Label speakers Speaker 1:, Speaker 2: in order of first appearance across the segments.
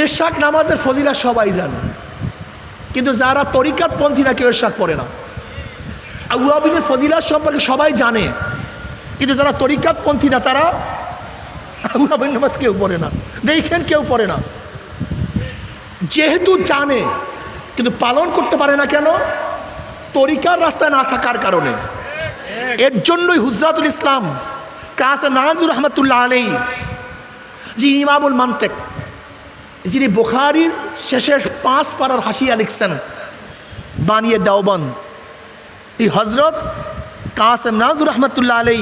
Speaker 1: এরশাক নামাজের ফজিলা সবাই জানে। কিন্তু যারা তরিকাত পন্থী না কেউ এরশাক পড়ে না। আউয়াবিনের ফজিলা সম্পর্কে সবাই জানে। কিন্তু যারা তরিকাত পন্থী না, তারা আউয়াবিন নামাজ কেউ পড়ে না। দেখেন কেউ পড়ে না। যেহেতু জানে, কিন্তু পালন করতে পারে না কেন? তরিকার রাস্তায় না থাকার কারণে। এর জন্যই হুজরাতুল ইসলাম কাসে নাহাদুর রহমতুল্লাহ আলী যিনি ইমামুল মান্তেক যিনি বুখারির শেষের পাঁচ পাড়ার হাসিয়া লিখছেন বানিয়ে দেওবন। এই হজরত কাসেম নাহাদুর রহমতুল্লাহ আলী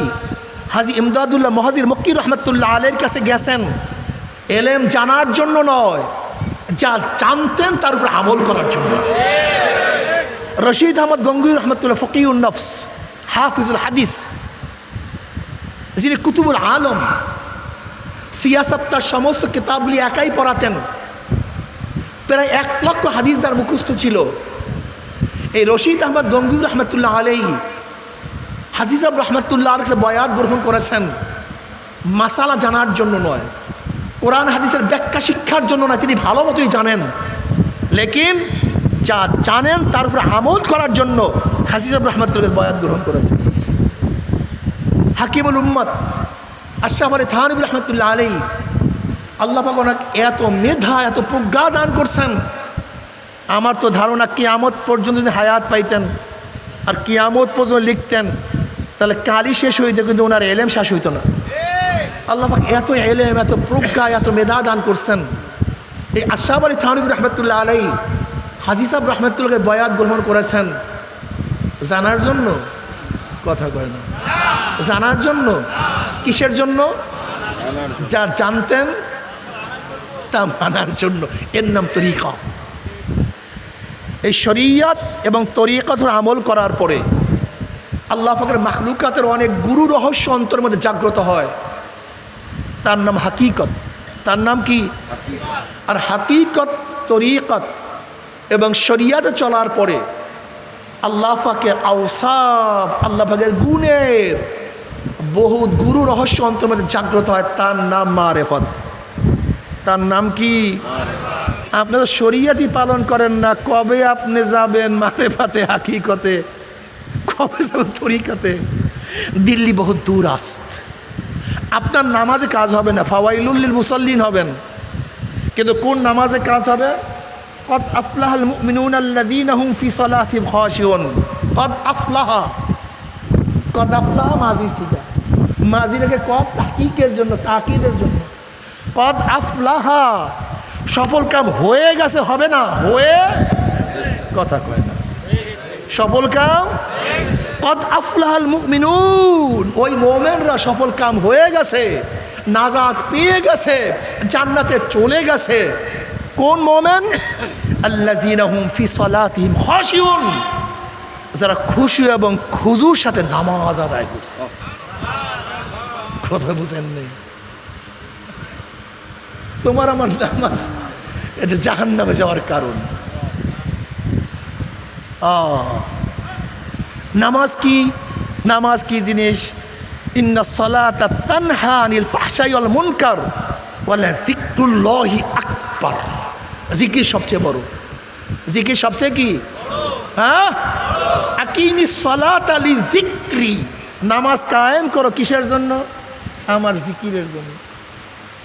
Speaker 1: হাজি ইমদাদুল্লাহ মহাজির মক্কির রহমতুল্লাহ আলের কাছে গেছেন। এলেম জানার জন্য নয়, যা জানতেন তার উপর আমল করার জন্য। রশিদ আহমদ গঙ্গুর রহমতুল্লাহ ফকিউল নফস, হাফিজুল হাদিস, যিনি কুতুবুল আলম, সিয়াসত তার সমস্ত কিতাবগুলি একাই পড়াতেন। প্রায় এক লক্ষ হাদিস তার মুখস্থ ছিল। এই রশিদ আহমদ গঙ্গুর রহমতুল্লাহ আলাই হাজিজাব রহমতুল্লাহ কাছে বয়াত গ্রহণ করেছেন, মাসালা জানার জন্য নয়, কোরআন হাদিসের ব্যাখ্যা শিক্ষার জন্য নয়, তিনি ভালো মতোই জানেন। লেকিন যা জানেন তার উপর আমল করার জন্য হাসিজাব রহমতুল্লাহ বয়াত গ্রহণ করেছেন। হাকিমুল উম্মত আশরাফ আলী থানিব রহমতুল্লাহ আলী আল্লাহ পাক ওনাকে এত মেধা, এত প্রজ্ঞা দান করছেন। আমার তো ধারণা কিয়ামত পর্যন্ত যদি হায়াত পাইতেন আর কিয়ামত পর্যন্ত লিখতেন, তাহলে কালি শেষ হইতে, কিন্তু ওনার এলেম শেষ হইতো না। আল্লাহ পাক এত এলেম, এত প্রজ্ঞা, এত মেধা দান করছেন। এই আশরাফ আলী থানিব রহমতুল্লাহ আলাই হাজি সাহেব রহমতুল্লাহকে বয়াত গ্রহণ করেছেন। জানার জন্য? কথা কয় না। জানার জন্য? কিসের জন্য? যা জানতেন তা মানার জন্য এর নাম তরিকা। এই শরিয়াত এবং তরিকাত আমল করার পরে আল্লাহ ফাকর মাখলুকাতের অনেক গুরু রহস্য অন্তর মধ্যে জাগ্রত হয়। তার নাম হাকিকত। তার নাম কি? আর হাকিকত, তরিকত এবং শরিয়াতে চলার পরে আল্লাহ পাকের আওসাফ, আল্লাহ পাকের গুণের বহুত গুরু রহস্য অন্তর মধ্যে জাগ্রত হয়। তার নাম মারেফত। তার নাম কি? আপনি তো শরিয়াতি পালন করেন না, কবে আপনি যাবেন মারেফাতে হাকিকতে? কবে যাবেন তরিকাতে? দিল্লি বহুত দূর আস্ত। আপনার নামাজে কাজ হবে না ফাওয়াইলুল্লিল মুসল্লিন হবেন। কিন্তু কোন নামাজে কাজ হবে? কদ আফলাহাল মুমিনুন আল্লাযীনা হুম ফি সালাতিহিম খাশিউন। কদ আফলাহা। কদ আফলাহা মাজির সিগা। মাজিরাকে কদ তাহকিকের জন্য তাকিদের জন্য। কদ আফলাহা। সফল কাম হয়ে গেছে, হবে না, হয়ে কথা কয় না। সফল কাম কদ আফলাহাল মুমিনুন। ওই মোমেনরা সফল কাম হয়ে গেছে, নাজাত পেয়ে গেছে, জান্নাতে চলে গেছে। কোন মোমেন? আল্লাযীনা হুম ফি সালাতিহিম খাশিউন। যারা খুশি এবং খুজুর সাথে নামাজ আদায় করছে। কথা বুঝেন নেই? তোমার আমার নামাজ, এটা জাহান নামে যাওয়ার কারণ। নামাজ কি? নামাজ কি জিনিস? তানহা আনিল মুনকার আকবার। জিকির সবচেয়ে বড়। জিকির সবচেয়ে কি? হ্যাঁ? জিক্রি নামাজ কায়েম করো কিসের জন্য? আমার জিকিরের জন্য।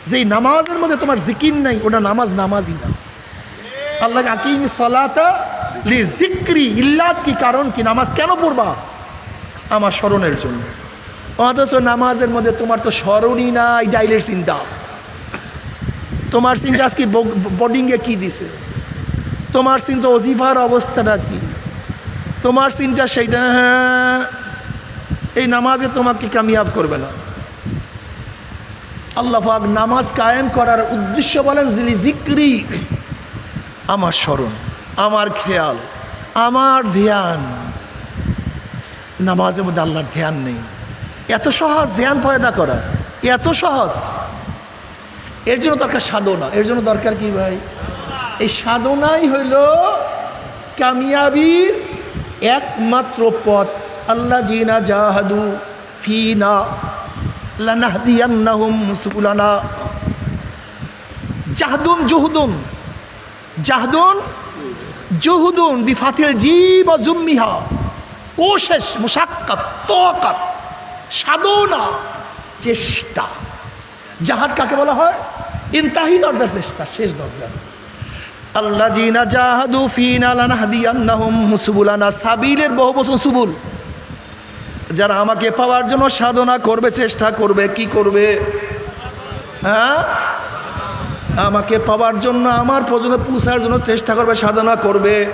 Speaker 1: যেই নামাজের মধ্যে তোমার জিকির নাই, ওটা নামাজ নামাজই না। আল্লাহ আকিমি সলাতা জিক্রি ইল্লাত কি কারণ কি? নামাজ কেন পড়বা? আমার স্মরণের জন্য। অথচ নামাজের মধ্যে তোমার তো স্মরণই নাই ডাইলের চিন্তা। তোমার চিন্তা আজকে বোর্ডিংয়ে কি দিছে? তোমার চিন্তা অজিফার অবস্থাটা কি? তোমার চিন্তা সেইটা হ্যাঁ এই নামাজে তোমাকে কামিয়াব করবে না। আল্লাহ পাক নামাজ কায়েম করার উদ্দেশ্য বলেন, যিনি জিক্রি, আমার স্মরণ, আমার খেয়াল, আমার ধ্যান। নামাজের মধ্যে আল্লাহর ধ্যান নেই। এত সহজ ধ্যান পয়দা করা, এত সহজ। এর জন্য দরকার সাধনা, এর জন্য দরকার কি ভাই? এই সাধনাই হইল কামিয়াবির একমাত্র পথ। আল্লাহ জিনা জাহাদু ফিনা লানাহদিয়ান্নাহুম সুবুলানা। জাহদুন জুহুদুন। জাহদুন জুহুদুন বিফাতিল জীব জুম্মিহা। কোশেষ মুসাক্কাত তোকাত সাধনা চেষ্টা। জাহাদ কাকে বলা হয়? ইনতাহি দরজার চেষ্টা, শেষ দরজা। আল্লাহ জিনা জাহাদু ফিনা লানাহদিয়ান্নাহুম সুবুলানা। সাবিলের বহু বছর সুবুল। যারা আমাকে পাওয়ার জন্য সাধনা করবে, চেষ্টা করবে, কি করবে? হ্যাঁ? আমাকে পাওয়ার জন্য, আমার পর্যন্ত পৌঁছার জন্য চেষ্টা করবে, সাধনা করবে।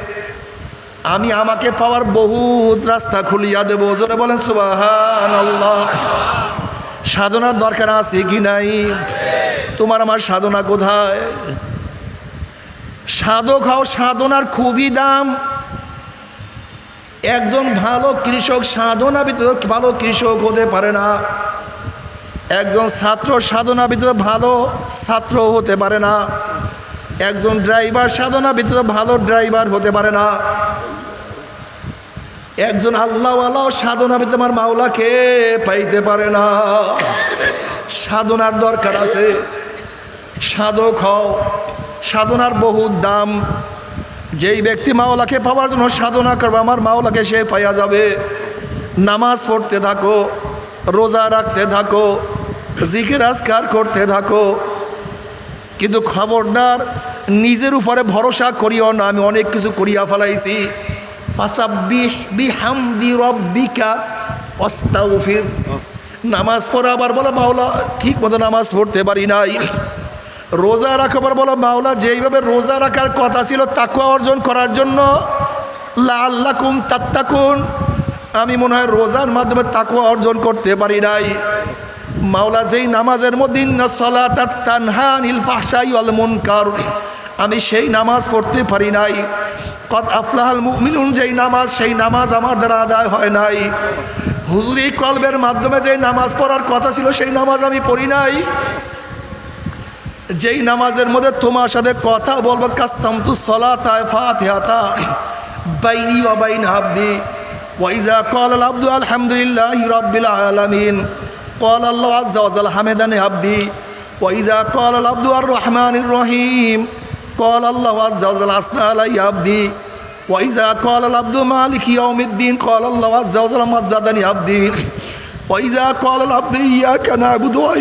Speaker 1: আমি আমাকে পাওয়ার বহুত রাস্তা খুলিয়া দেব। জোরে বলেন সুবাহান আল্লাহ সাধনার দরকার আছে কি নাই? তোমার আমার সাধনা কোথায়? সাধক হও, সাধনার খুবই দাম। একজন ভালো কৃষক সাধনা ভিতরে ভালো কৃষক হতে পারে না। একজন ছাত্র সাধনা ভিতরে ভালো ছাত্র হতে পারে না। একজন ড্রাইভার সাধনা ভিতরে ভালো ড্রাইভার হতে পারে না। একজন আল্লাহ আল্লাহ সাধনা ভিতরে আমার মাওলাকে পাইতে পারে না। সাধনার দরকার আছে। সাধক হও। সাধনার বহুত দাম। যেই ব্যক্তি মাওলাকে পাওয়ার জন্য সাধনা করবে, আমার মাওলাকে সে পাইয়া যাবে। নামাজ পড়তে থাকো, রোজা রাখতে থাকো, জিকির আজকার করতে থাকো। কিন্তু খবরদার নিজের উপরে ভরসা করিও না, আমি অনেক কিছু করিয়া ফেলাইছি। নামাজ পড়া আবার বলে, মাওলা, ঠিক মতো নামাজ পড়তে পারি নাই। রোজা রাখাবার বলো মাওলা, যেইভাবে রোজা রাখার কথা ছিল তাকুয়া অর্জন করার জন্য লা আল্লাহ কুম তাত্তাকুন। আমি মনে হয় রোজার মাধ্যমে তাকুয়া অর্জন করতে পারি নাই। মাওলা, যেই নামাজের মধ্যে আমি সেই নামাজ পড়তে পারি নাই। কত আফলাহাল মুমিনুন, যেই নামাজ, সেই নামাজ আমার দ্বারা আদায় হয় নাই। হুজুরি কলবের মাধ্যমে যেই নামাজ পড়ার কথা ছিল, সেই নামাজ আমি পড়ি নাই। যেই নামাজের মধ্যে তোমার সাথে কথা বলব কাস্তামতু সলাতায় ফাতিহাতা, বাইনি ওয়া বাইন আবদি ওয়াইজা কল আল আব্দু, আলহামদুলিল্লাহ রব্বিল আলামিন। কল আল্লাহ আজ্জা ওয়াজাল হামেদানি আবদি ওয়াইজা কল আল আব্দু আর রহিম কল আল্লাহ আজ্জা ওয়াজাল আসনা আলাই আবদি ওয়াইজা কল আল আব্দু, মালিক ইয়াউমিদ্দিন। কল আল্লাহ আজ্জা ওয়াজাল মাজ্জাদানি আবদি ওয়াইজা কল আল আব্দু ইয়াকা নাবুদু ওয়া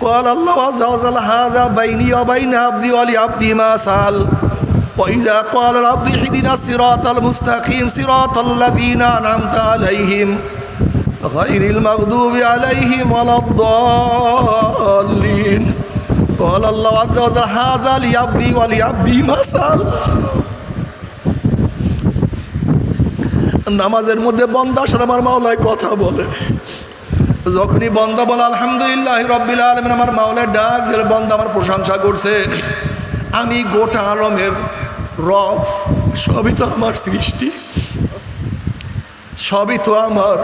Speaker 1: قال الله عز وجل هذا بيني وبين عبدي ولعبدي ما سأل وإذا قال العبد اهدنا الصراط المستقيم صراط الذين أنعمت عليهم غير المغضوب عليهم ولا الضالين قال الله عز وجل هذا لعبدي ولعبدي ما سأل নামাজের মধ্যে বন্দার সাথে আমার মাওলায় কথা বলে যখনই বন্দা বলে, আলহামদুলিল্লাহ রব্বিল আলমিন আমার মাওলার ডাক দিলে বন্দা আমার প্রশংসা করছে। আমি গোটা আলমের রব, সবই তো আমার সৃষ্টি। সবই তো আমার।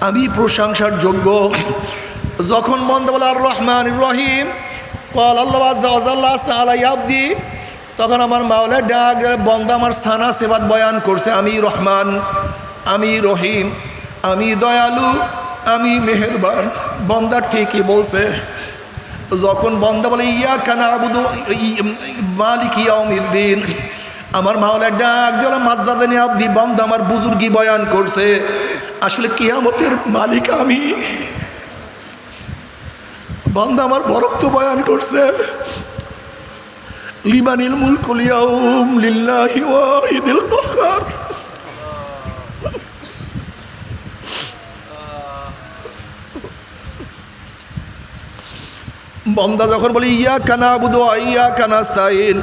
Speaker 1: আমি প্রশংসার যোগ্য। যখন বন্দা বলে আর রহমান রহিম। কল আল্লাহ তখন আমার মাওলার ডাক বন্দা আমার সানা সেবাত বয়ান করছে, আমি রহমান, আমি রহিম, আমি দয়ালু আমি মেহেরবান, বন্দা ঠিকই বলছে। যখন বন্দা বলে ইয়া কানা আবুদু মালিক ইয়াউমিদ্দিন। আমার মাওলার ডাক দিল মাজ্জাদানি আব্দি, বন্দা আমার বুজুর্গি বয়ান করছে। আসলে কিয়ামতের মালিক আমি। বন্দা আমার বরক্ত বয়ান করছে। লিমানিল মুলকুল ইয়াউম লিল্লাহি ওয়াহিদিল কাহ্হার বন্দা যখন বলি, ইয়া কানা বুধ ইয়া কানাস্তাইন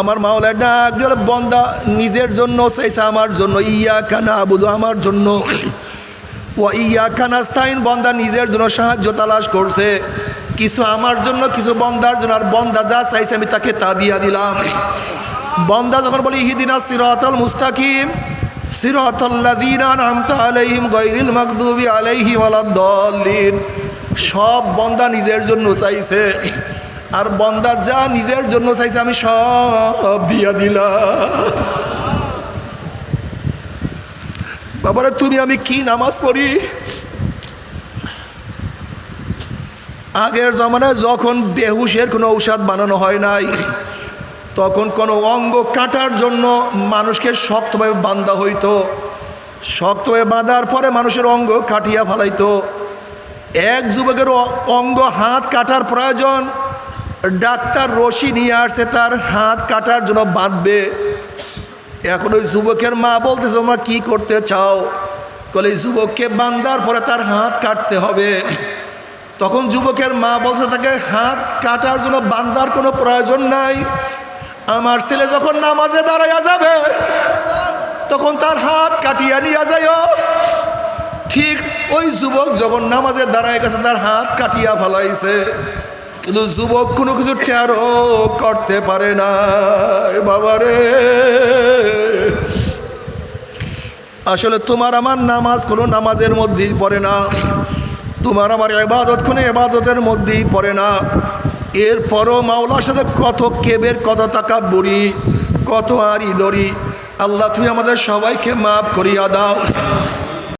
Speaker 1: আমার মাওলা ডাক দিল বন্দা, নিজের জন্য চাইছে আমার জন্য। ইয়া কানা বুধ আমার জন্য। ও ইয়া কানাস্তাইন বন্দা নিজের জন্য সাহায্য তালাশ করছে। কিছু আমার জন্য, কিছু বন্দার জন্য। আর বন্দা যা চাইছে, আমি তাকে তা দিয়া দিলাম। বন্দা যখন বলি হিদিনা সিরাতল মুস্তাকিম সিরাতল্লাদিনা নামতা আলাইহিম গৈরিল মাকদুবি আলাইহিম আলাদ্দাল্লিন সব বন্দা নিজের জন্য চাইছে। আর বন্দা যা নিজের জন্য চাইছে, আমি সব দিয়া দিলাম। বাবারে, তুমি, আমি কি নামাজ পড়ি? আগের জমানায় যখন বেহুশের কোনো ঔষধ বানানো হয় নাই, তখন কোনো অঙ্গ কাটার জন্য মানুষকে শক্তভাবে বান্ধা হইতো। শক্তভাবে বাঁধার পরে মানুষের অঙ্গ কাটিয়া ফেলাইতো। এক যুবকের অঙ্গ হাত কাটার প্রয়োজন। ডাক্তার রশি নিয়ে আসছে, তার হাত কাটার জন্য বাঁধবে। এখন ওই যুবকের মা বলতেছে তোমরা কি করতে চাও? বলে যুবককে বান্দার পরে তার হাত কাটতে হবে। তখন যুবকের মা বলছে, তাকে হাত কাটার জন্য বান্দার কোনো প্রয়োজন নাই। আমার ছেলে যখন নামাজে দাঁড়াইয়া যাবে, তখন তার হাত কাটিয়া নিয়ে যাইও। ঠিক ওই যুবক যখন নামাজের দাঁড়ায় গেছে, তার হাত কাটিয়া ফেলাইছে। কিন্তু যুবক কোনো কিছু টেরো করতে পারে না। বাবারে। আসলে তোমার আমার নামাজ কোনো নামাজের মধ্যেই পড়ে না। তোমার আমার এবাদত কোনো এবাদতের মধ্যেই পড়ে না। এরপরও মাওলার সাথে কত কেবের, কত টাকা বুড়ি কত আর ইদরি আল্লাহ, তুমি আমাদের সবাইকে মাফ করিয়া দাও।